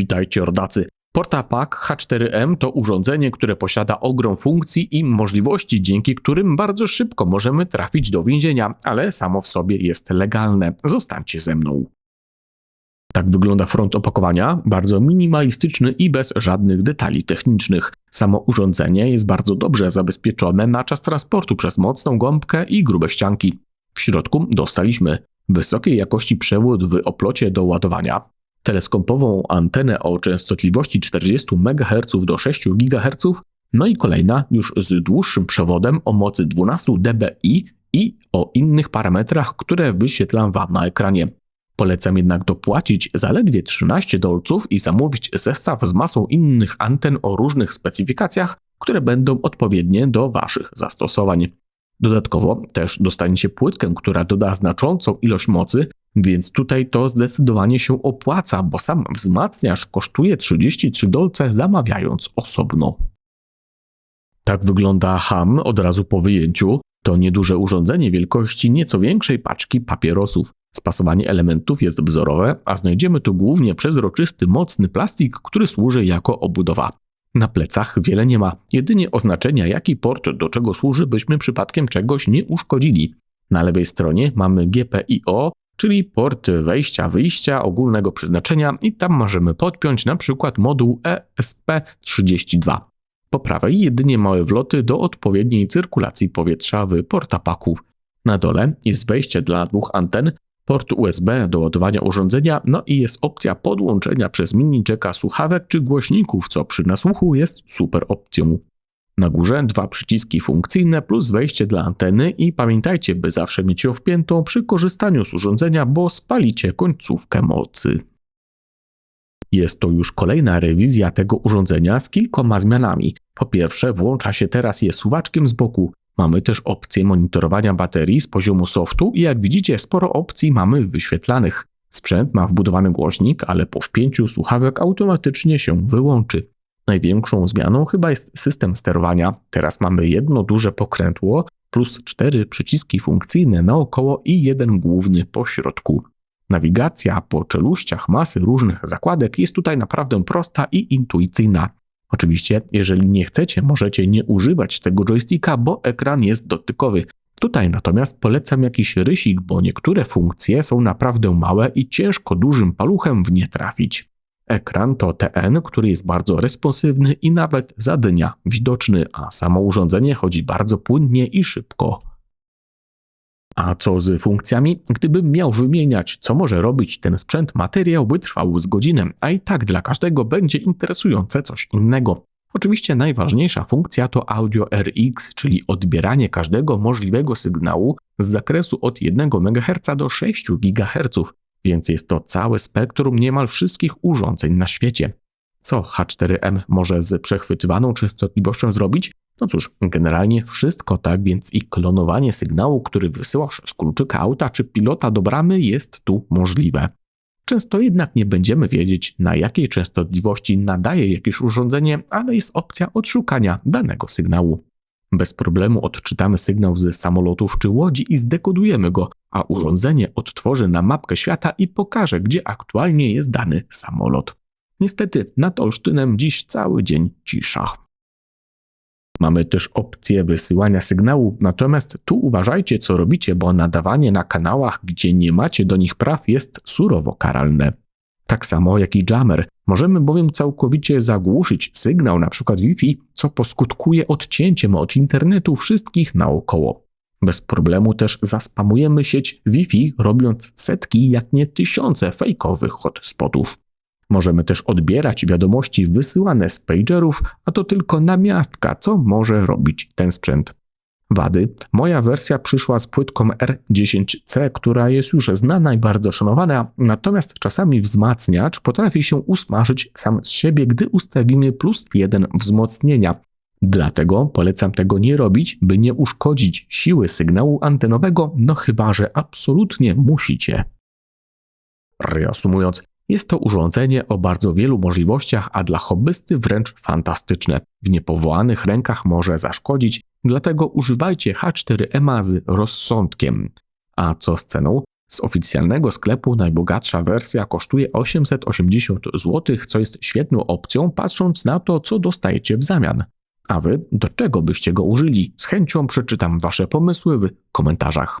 Witajcie rodacy. PortaPack H4M to urządzenie, które posiada ogrom funkcji i możliwości, dzięki którym bardzo szybko możemy trafić do więzienia, ale samo w sobie jest legalne. Zostańcie ze mną. Tak wygląda front opakowania, bardzo minimalistyczny i bez żadnych detali technicznych. Samo urządzenie jest bardzo dobrze zabezpieczone na czas transportu przez mocną gąbkę i grube ścianki. W środku dostaliśmy wysokiej jakości przewód w oplocie do ładowania, teleskopową antenę o częstotliwości 40 MHz do 6 GHz, no i kolejna już z dłuższym przewodem o mocy 12 dBi i o innych parametrach, które wyświetlam Wam na ekranie. Polecam jednak dopłacić zaledwie 13 dolców i zamówić zestaw z masą innych anten o różnych specyfikacjach, które będą odpowiednie do Waszych zastosowań. Dodatkowo też dostaniecie płytkę, która doda znaczącą ilość mocy, więc tutaj to zdecydowanie się opłaca, bo sam wzmacniacz kosztuje 33 dolce zamawiając osobno. Tak wygląda ham od razu po wyjęciu. To nieduże urządzenie wielkości nieco większej paczki papierosów. Spasowanie elementów jest wzorowe, a znajdziemy tu głównie przezroczysty, mocny plastik, który służy jako obudowa. Na plecach wiele nie ma, jedynie oznaczenia jaki port do czego służy, byśmy przypadkiem czegoś nie uszkodzili. Na lewej stronie mamy GPIO, czyli port wejścia-wyjścia ogólnego przeznaczenia i tam możemy podpiąć na przykład moduł ESP32. Po prawej jedynie małe wloty do odpowiedniej cyrkulacji powietrza w portapaku. Na dole jest wejście dla dwóch anten, port USB do ładowania urządzenia, no i jest opcja podłączenia przez mini jacka słuchawek czy głośników, co przy nasłuchu jest super opcją. Na górze dwa przyciski funkcyjne plus wejście dla anteny i pamiętajcie, by zawsze mieć ją wpiętą przy korzystaniu z urządzenia, bo spalicie końcówkę mocy. Jest to już kolejna rewizja tego urządzenia z kilkoma zmianami. Po pierwsze, włącza się teraz je suwaczkiem z boku. Mamy też opcję monitorowania baterii z poziomu softu i jak widzicie, sporo opcji mamy wyświetlanych. Sprzęt ma wbudowany głośnik, ale po wpięciu słuchawek automatycznie się wyłączy. Największą zmianą chyba jest system sterowania. Teraz mamy jedno duże pokrętło plus cztery przyciski funkcyjne naokoło i jeden główny po środku. Nawigacja po czeluściach masy różnych zakładek jest tutaj naprawdę prosta i intuicyjna. Oczywiście, jeżeli nie chcecie, możecie nie używać tego joysticka, bo ekran jest dotykowy. Tutaj natomiast polecam jakiś rysik, bo niektóre funkcje są naprawdę małe i ciężko dużym paluchem w nie trafić. Ekran to TN, który jest bardzo responsywny i nawet za dnia widoczny, a samo urządzenie chodzi bardzo płynnie i szybko. A co z funkcjami? Gdybym miał wymieniać, co może robić ten sprzęt, materiał by trwał z godzinę, a i tak dla każdego będzie interesujące coś innego. Oczywiście najważniejsza funkcja to Audio RX, czyli odbieranie każdego możliwego sygnału z zakresu od 1 MHz do 6 GHz, więc jest to całe spektrum niemal wszystkich urządzeń na świecie. Co H4M może z przechwytywaną częstotliwością zrobić? No cóż, generalnie wszystko tak, więc i klonowanie sygnału, który wysyłasz z kluczyka auta czy pilota do bramy jest tu możliwe. Często jednak nie będziemy wiedzieć, na jakiej częstotliwości nadaje jakieś urządzenie, ale jest opcja odszukania danego sygnału. Bez problemu odczytamy sygnał ze samolotów czy łodzi i zdekodujemy go, a urządzenie odtworzy nam mapkę świata i pokaże, gdzie aktualnie jest dany samolot. Niestety nad Olsztynem dziś cały dzień cisza. Mamy też opcję wysyłania sygnału, natomiast tu uważajcie co robicie, bo nadawanie na kanałach, gdzie nie macie do nich praw jest surowo karalne. Tak samo jak i jammer. Możemy bowiem całkowicie zagłuszyć sygnał np. Wi-Fi, co poskutkuje odcięciem od internetu wszystkich naokoło. Bez problemu też zaspamujemy sieć Wi-Fi, robiąc setki, jak nie tysiące fejkowych hotspotów. Możemy też odbierać wiadomości wysyłane z pagerów, a to tylko namiastka, co może robić ten sprzęt. Wady. Moja wersja przyszła z płytką R10C, która jest już znana i bardzo szanowana, natomiast czasami wzmacniacz potrafi się usmażyć sam z siebie, gdy ustawimy plus jeden wzmocnienia. Dlatego polecam tego nie robić, by nie uszkodzić siły sygnału antenowego, no chyba że absolutnie musicie. Reasumując, jest to urządzenie o bardzo wielu możliwościach, a dla hobbysty wręcz fantastyczne. W niepowołanych rękach może zaszkodzić, dlatego używajcie H4MA z rozsądkiem. A co z ceną? Z oficjalnego sklepu najbogatsza wersja kosztuje 880 zł, co jest świetną opcją, patrząc na to, co dostajecie w zamian. A wy do czego byście go użyli? Z chęcią przeczytam wasze pomysły w komentarzach.